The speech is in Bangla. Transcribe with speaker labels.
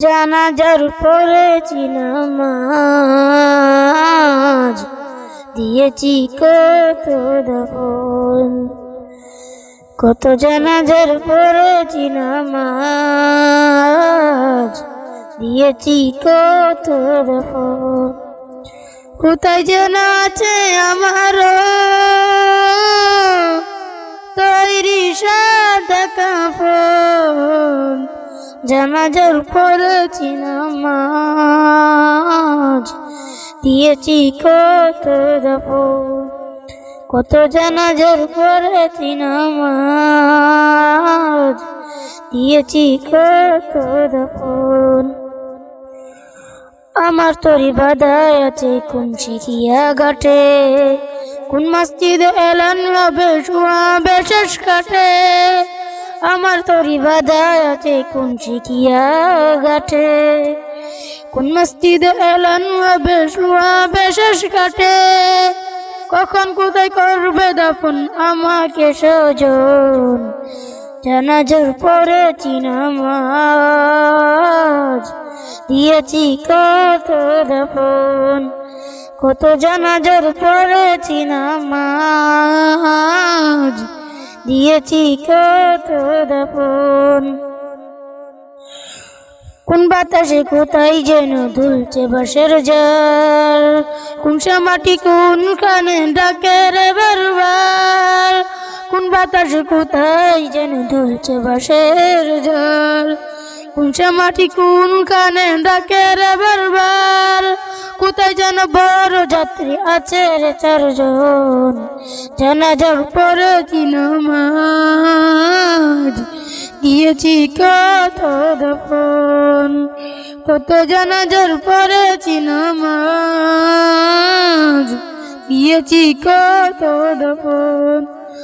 Speaker 1: জানাজার পড়েছি নামাজ দিয়েছি কত দফন। কত জানাজার পড়েছি নামাজ দিয়েছি কত দফন। কোথায় যেন আছে আমার তৈরি সাদা কাপড় জানাজার পড়েছি নামাজ। দিয়েছি কত কত জানাজার পড়েছি নামাজ। দিয়েছি কত দফন আমার তরি বাধায় আছে কোন শিখিয়া ঘাটে? কোন মসজিদ এলান হবে শুয়াবে শেষ কাটে? আমার তরি বাধায় আছে কোন শিখিয়া ঘাটে? কোন মসজিদ এলান হবে শুয়াবে শেষ কাটে কখন কোথায় করবে দাফন আমাকে সজন? জানাজর পড়েছি নামাজ। দিয়েছি কত দফন? কত জানাজর পড়েছি নামাজ? দিয়েছি কত দফন কোন বাতাসে কোথায় যেন দুলছে বাসের জাল কোন মাটি কোন কানে ডাকে রে বারবার। কোন বাতাসে কোথায় যেন দুলছে বাসের জাল কোন মাটি কোন কানে ডাকে রে বারবার। কোথায় যেন বড় যাত্রী আছে রে চারজন? জানাজার পরে কি নামাজ। দিয়েছি কত দফন কত জানাজার পরেছি নামাজ। দিয়েছি কত দফন